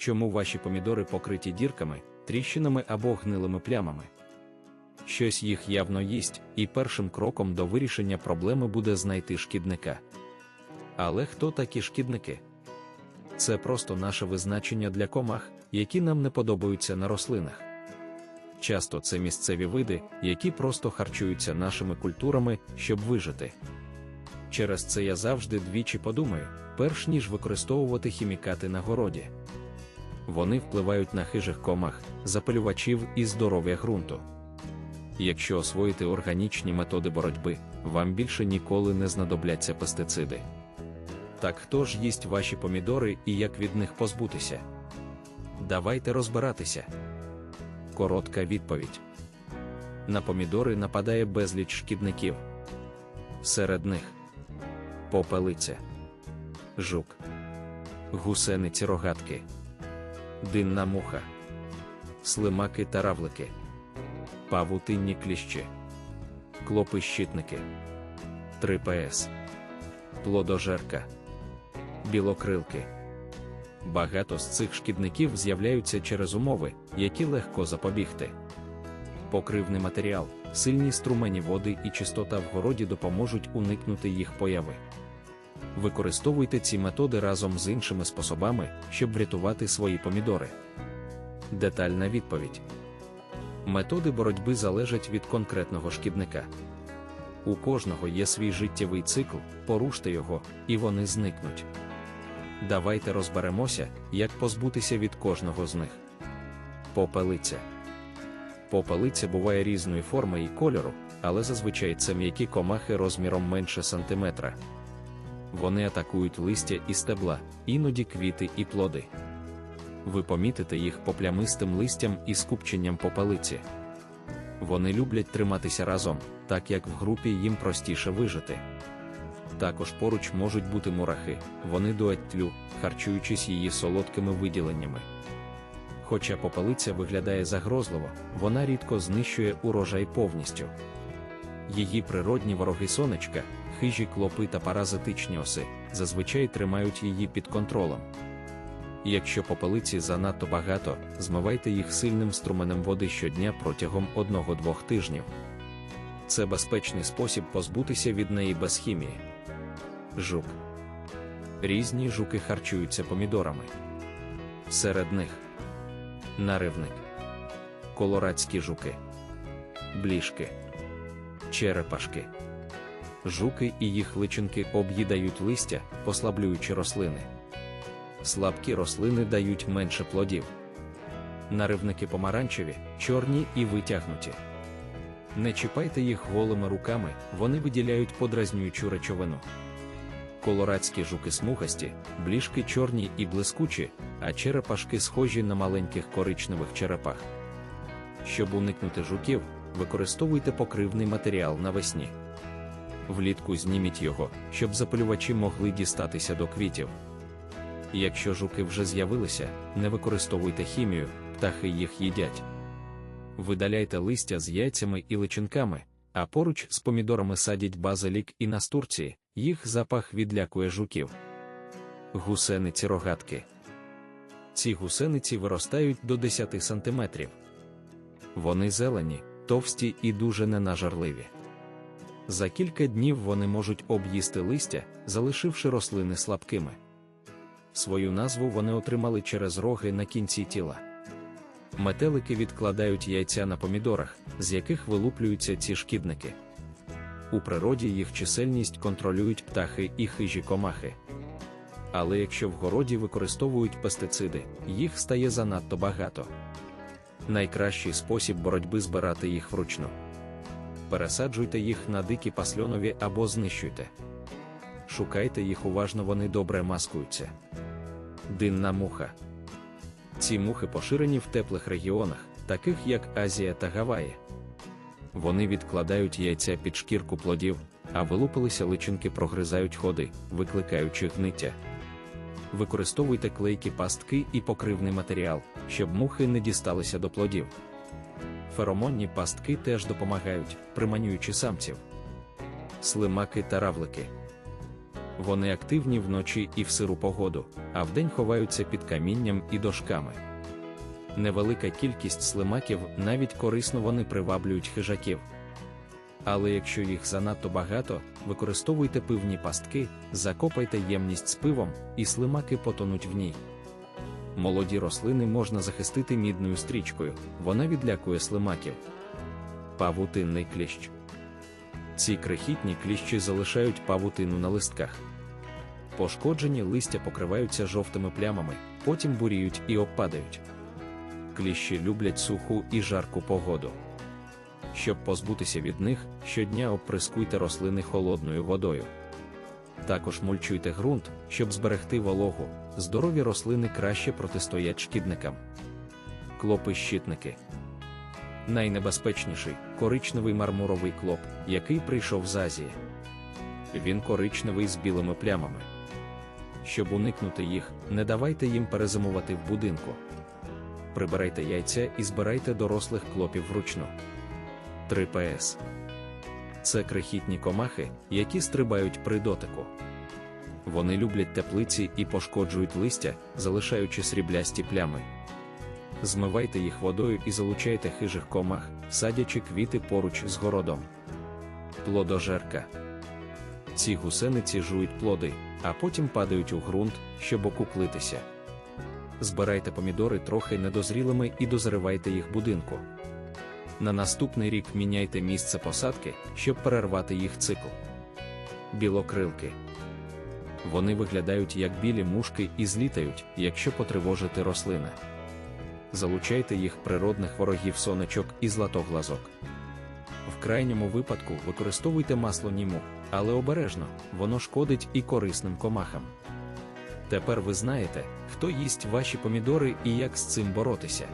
Чому ваші помідори покриті дірками, тріщинами або гнилими плямами? Щось їх явно їсть, і першим кроком до вирішення проблеми буде знайти шкідника. Але хто такі шкідники? Це просто наше визначення для комах, які нам не подобаються на рослинах. Часто це місцеві види, які просто харчуються нашими культурами, щоб вижити. Через це я завжди двічі подумаю, перш ніж використовувати хімікати на городі. Вони впливають на хижих комах, запалювачів і здоров'я ґрунту. Якщо освоїти органічні методи боротьби, вам більше ніколи не знадобляться пестициди. Так хто ж їсть ваші помідори і як від них позбутися? Давайте розбиратися. Коротка відповідь: на помідори нападає безліч шкідників. Серед них попелиця, жук, гусениці рогатки, динна муха, слимаки та равлики, павутинні кліщі, клопи-щитники, 3ПС, плодожерка, білокрилки. Багато з цих шкідників з'являються через умови, які легко запобігти. Покривний матеріал, сильні струмені води і чистота в городі допоможуть уникнути їх появи. Використовуйте ці методи разом з іншими способами, щоб врятувати свої помідори. Детальна відповідь: методи боротьби залежать від конкретного шкідника. У кожного є свій життєвий цикл, поруште його, і вони зникнуть. Давайте розберемося, як позбутися від кожного з них. Попелиця. Попелиця буває різної форми і кольору, але зазвичай це м'які комахи розміром менше сантиметра. Вони атакують листя і стебла, іноді квіти і плоди. Ви помітите їх по плямистим листям і скупченням попелиці. Вони люблять триматися разом, так як в групі їм простіше вижити. Також поруч можуть бути мурахи, вони дують тлю, харчуючись її солодкими виділеннями. Хоча попелиця виглядає загрозливо, вона рідко знищує урожай повністю. Її природні вороги сонечка, хижі клопи та паразитичні оси, зазвичай тримають її під контролем. Якщо попелиці занадто багато, змивайте їх сильним струменем води щодня протягом 1-2 тижнів. Це безпечний спосіб позбутися від неї без хімії. Жук. Різні жуки харчуються помідорами. Серед них наривник, колорадські жуки, блішки, черепашки. Жуки і їх личинки об'їдають листя, послаблюючи рослини. Слабкі рослини дають менше плодів. Наривники помаранчеві, чорні і витягнуті. Не чіпайте їх голими руками, вони виділяють подразнюючу речовину. Колорадські жуки смугасті, блішки чорні і блискучі, а черепашки схожі на маленьких коричневих черепах. Щоб уникнути жуків, використовуйте покривний матеріал навесні. Влітку зніміть його, щоб запалювачі могли дістатися до квітів. Якщо жуки вже з'явилися, не використовуйте хімію, птахи їх їдять. Видаляйте листя з яйцями і личинками, а поруч з помідорами садять базилік і настурції, їх запах відлякує жуків. Гусениці рогатки. Ці гусениці виростають до 10 см. Вони зелені, товсті і дуже ненажарливі. За кілька днів вони можуть об'їсти листя, залишивши рослини слабкими. Свою назву вони отримали через роги на кінці тіла. Метелики відкладають яйця на помідорах, з яких вилуплюються ці шкідники. У природі їх чисельність контролюють птахи і хижі комахи. Але якщо в городі використовують пестициди, їх стає занадто багато. Найкращий спосіб боротьби збирати їх вручну. Пересаджуйте їх на дикі пасльонові або знищуйте. Шукайте їх уважно, вони добре маскуються. Динна муха. Ці мухи поширені в теплих регіонах, таких як Азія та Гаваї. Вони відкладають яйця під шкірку плодів, а вилупилися личинки прогризають ходи, викликаючи гниття. Використовуйте клейкі пастки і покривний матеріал, щоб мухи не дісталися до плодів. Феромонні пастки теж допомагають, приманюючи самців. Слимаки та равлики. Вони активні вночі і в сиру погоду, а вдень ховаються під камінням і дошками. Невелика кількість слимаків навіть корисно вони приваблюють хижаків. Але якщо їх занадто багато, використовуйте пивні пастки, закопайте ємність з пивом, і слимаки потонуть в ній. Молоді рослини можна захистити мідною стрічкою, вона відлякує слимаків. Павутинний кліщ. Ці крихітні кліщі залишають павутину на листках. Пошкоджені листя покриваються жовтими плямами, потім буріють і обпадають. Кліщі люблять суху і жарку погоду. Щоб позбутися від них, щодня оприскуйте рослини холодною водою. Також мульчуйте ґрунт, щоб зберегти вологу, здорові рослини краще протистоять шкідникам. Клопи-щитники. Найнебезпечніший коричневий мармуровий клоп, який прийшов з Азії. Він коричневий з білими плямами. Щоб уникнути їх, не давайте їм перезимувати в будинку. Прибирайте яйця і збирайте дорослих клопів вручну. 3 ПС. Це крихітні комахи, які стрибають при дотику. Вони люблять теплиці і пошкоджують листя, залишаючи сріблясті плями. Змивайте їх водою і залучайте хижих комах, садячи квіти поруч з городом. Плодожерка. Ці гусениці жують плоди, а потім падають у ґрунт, щоб окуклитися. Збирайте помідори трохи недозрілими і дозривайте їх будинку. На наступний рік міняйте місце посадки, щоб перервати їх цикл. Білокрилки. Вони виглядають як білі мушки і злітають, якщо потривожити рослини. Залучайте їх природних ворогів сонечок і златоглазок. В крайньому випадку використовуйте масло німу, але обережно, воно шкодить і корисним комахам. Тепер ви знаєте, хто їсть ваші помідори і як з цим боротися.